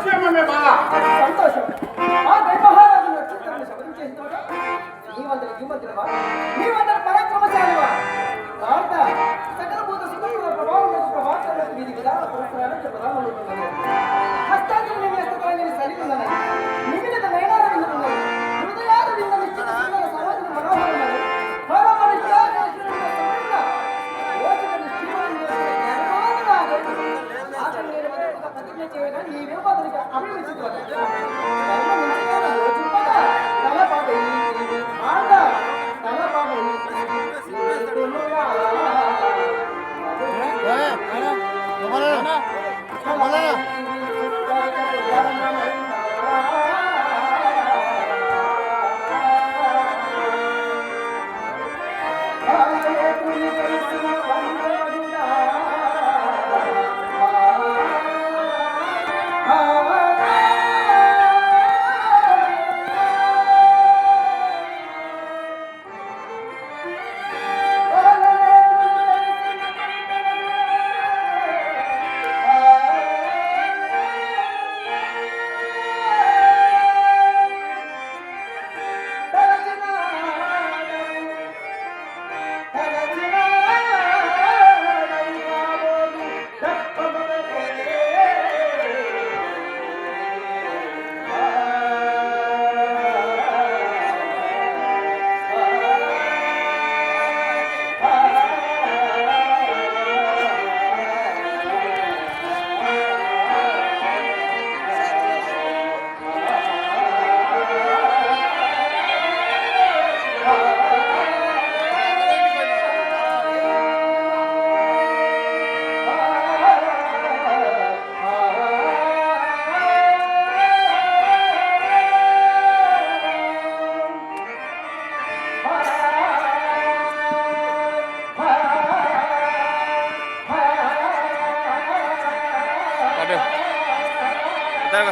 క్షేమమేనా సంతోషం.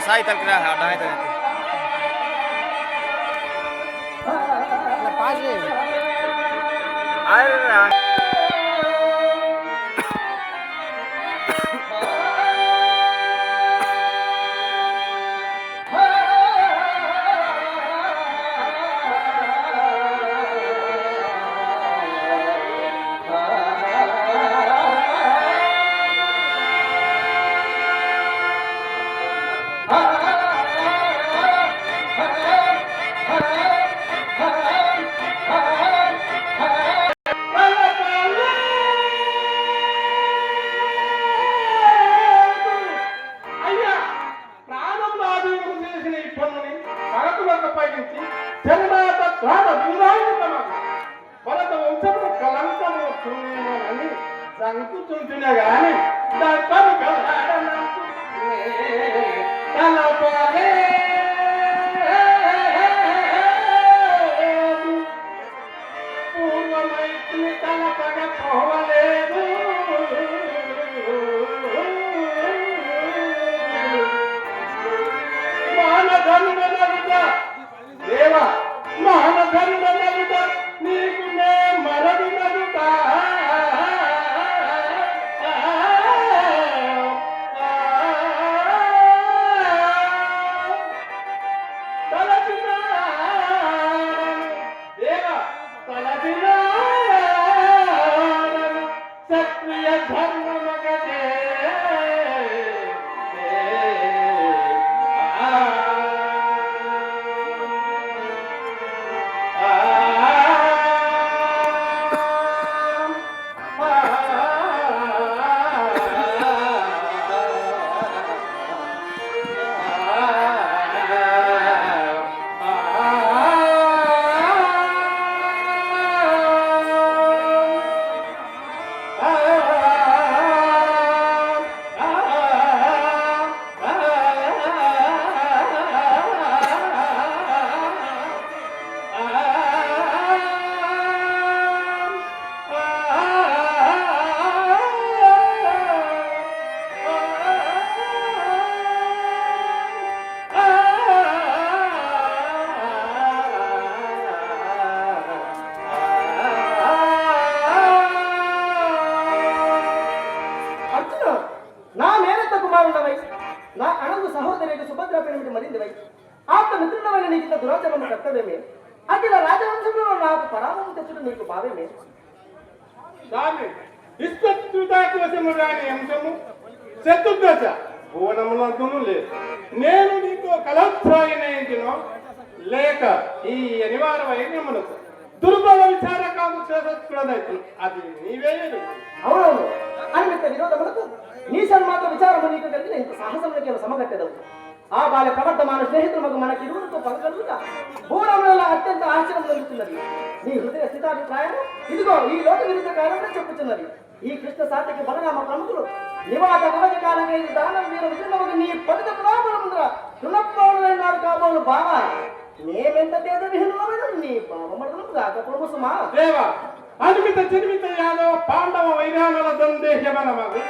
ಸಾಯ್ತಾರ ಕಿರ ಅಡ್ಡ ಆಯ್ತಾಗತ್ತೆ ಆಯ್ತು পাওয়া దురాచరణ కర్తవ్యమే అఖిల రాజవంశంలో నాకు పరామం తెచ్చుడు నీకు భావ్యమే. స్వామి విశ్వకృతాకోశము రాని అంశము. చతుర్దశ భువనములందును లేదు. నేను నీతో కలత్సాయనయించినో లేక ఈ అనివార వైద్యములకు దుర్బల విచారకాము చేసత్తుడదైతే అది నీవే. అవునవును. అనిమిత్త విరోధములకు నీ సన్మాత్ర విచారము నీకు కలిగిన ఇంత సాహసములకి సమగట్టెదవు ఆ బాల ప్రవర్తమాన స్నేహితులకు మనకి ఇరువురితో పగలుగుతా భూరంలో అత్యంత ఆశ్చర్యం జరుగుతున్నది నీ హృదయ స్థితాభిప్రాయం ఇదిగో ఈ లోక విరుద్ధ కాలంలో చెప్పుతున్నది. ఈ కృష్ణ సాత్యకి బలరామ ప్రముఖులు నివాత కవచ కాలంగా ఇది దానం మీరు విజయముకు నీ పదిత ప్రాబలముందర రుణప్రోణులైనాడు కాబోలు బావా. మేమెంత తేజ విహీనమైన నీ బావమడుగులు కాకపోవడం ప్రభుసుమా దేవ అనిమిత చినిమిత యాదవ పాండవ వైరాణుల సందేశమన బలమగు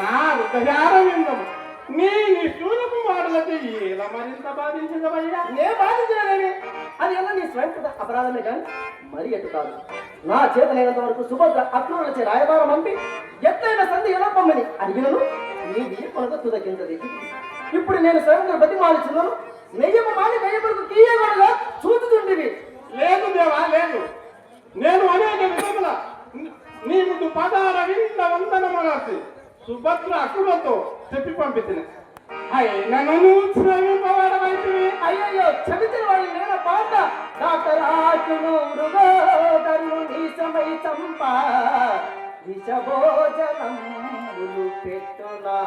నా హృదయారవిందము. నీ నిష్ఠూరపు మాటలతో ఇలా మరింత బాధించదవయ్యా. నే బాధించలేని అది ఎలా నీ స్వయంకృత అపరాధమే కానీ? మరి ఎటు కాదు. నా చేతనైనంత వరకు సుభద్ర అక్రూరులచే రాయబారం పంపి ఎత్తైన సంధి ఎలా పొమ్మని అడిగినను? నీ బియ్య కొనక తుదకింతది ఇప్పుడు నేను స్వయంగా బతిమాలుచున్నాను. నెయ్యము మాని నెయ్యములకు తీయగొడగా చూచుతుంటివి లేదు దేవా లేదు. నేను అనేక విధముల నీ ముందు పదార వింద వందన మనసి సుభద్ర అక్కులతో చెప్పి పంపించిన అయినను నువ్వు శ్రమింపబడవైతివి అయ్యయ్యో చదివిన వాళ్ళు నేను పాట డాక్టర్ ఆకును మృగోదరు నీచమై చంప. విషభోజనములు పెట్టునాడు.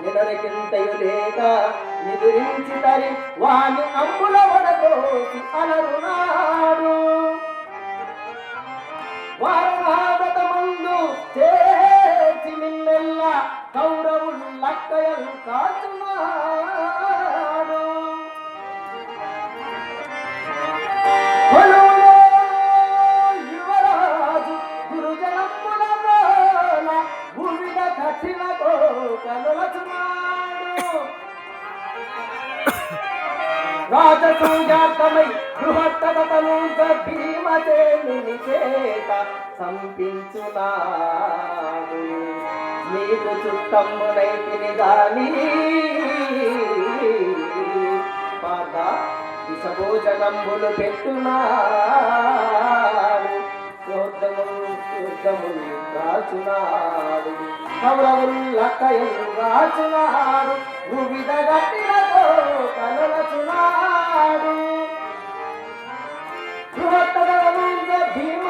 నిలరకింతయు లేక నిదురించి తరి వాని అమ్ముల వడగోసి అలరునా రాజసూజాతమై బృహత్తను భీమసేనుని చేత సంపించునాడు నీకు చుట్టమ్మునైతిని గాని పాత విషభోజనంబులు పెట్టునాడు. యోద్ధములు యుద్ధములు కాచున్నాడు కౌరవులు లక్కయులు కాచున్నాడు వివిధ గట్టిలతో కలలచునాడు భీమ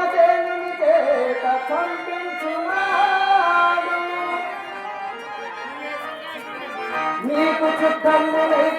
నీకు చుట్టమ్మునైతిని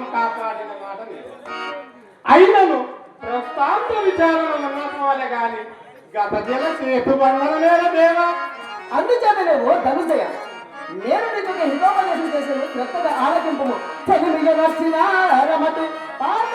పాండవులను కాపాడిన మాట అయినను ప్రస్తాంత విచారణ ఉన్నపోలే గాని గత జల సేతు బంధనమేల దేవా అందుచేతనే ఓ ధనుజయ నేను నీకు ఒక హితోపదేశం చేసిన క్రొత్తగా ఆలకింపు చదివిన నచ్చిన రమటు పాట